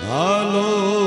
Hello.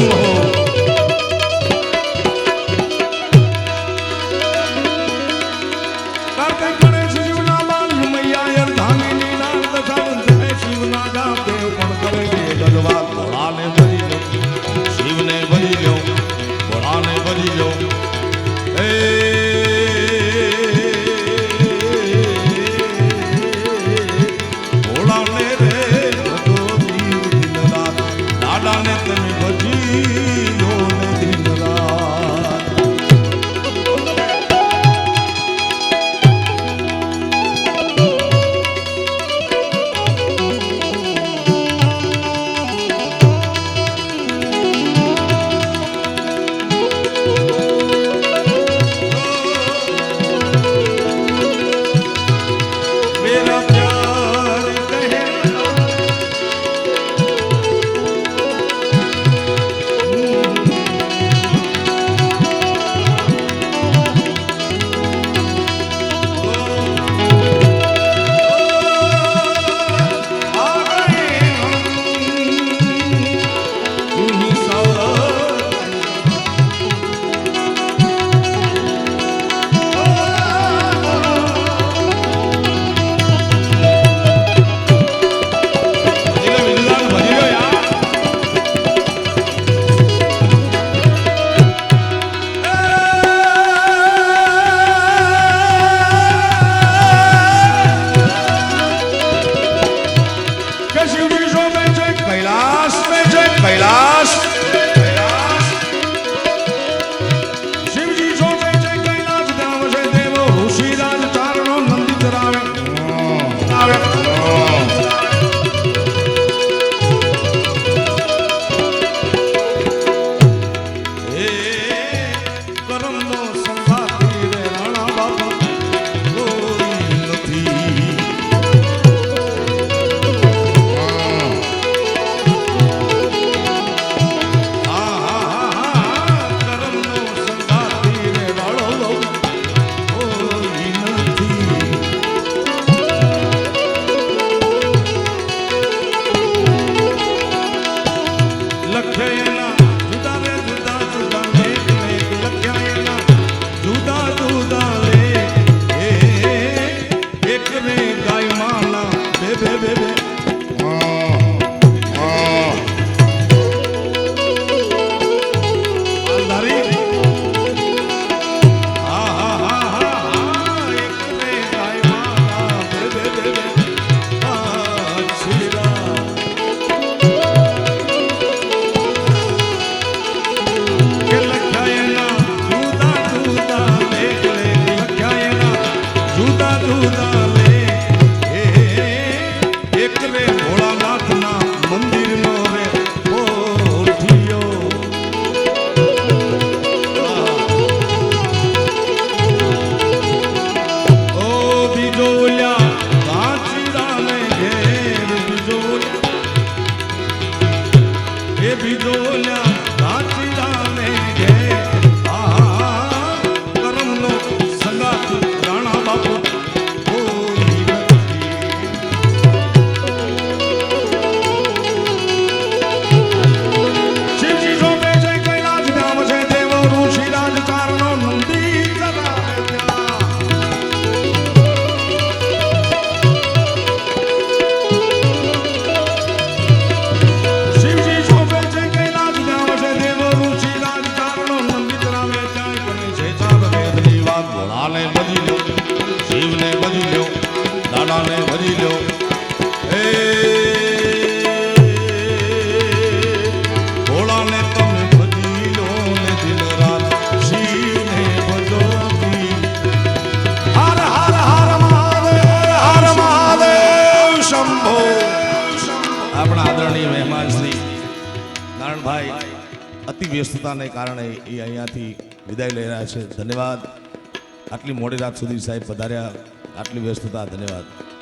you. ધન્યવાદ. આટલી મોડી રાત સુધી સાહેબ પધાર્યા આટલી વ્યસ્તતા ધન્યવાદ.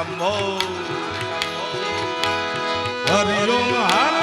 શંભો હરિ ઓમ હર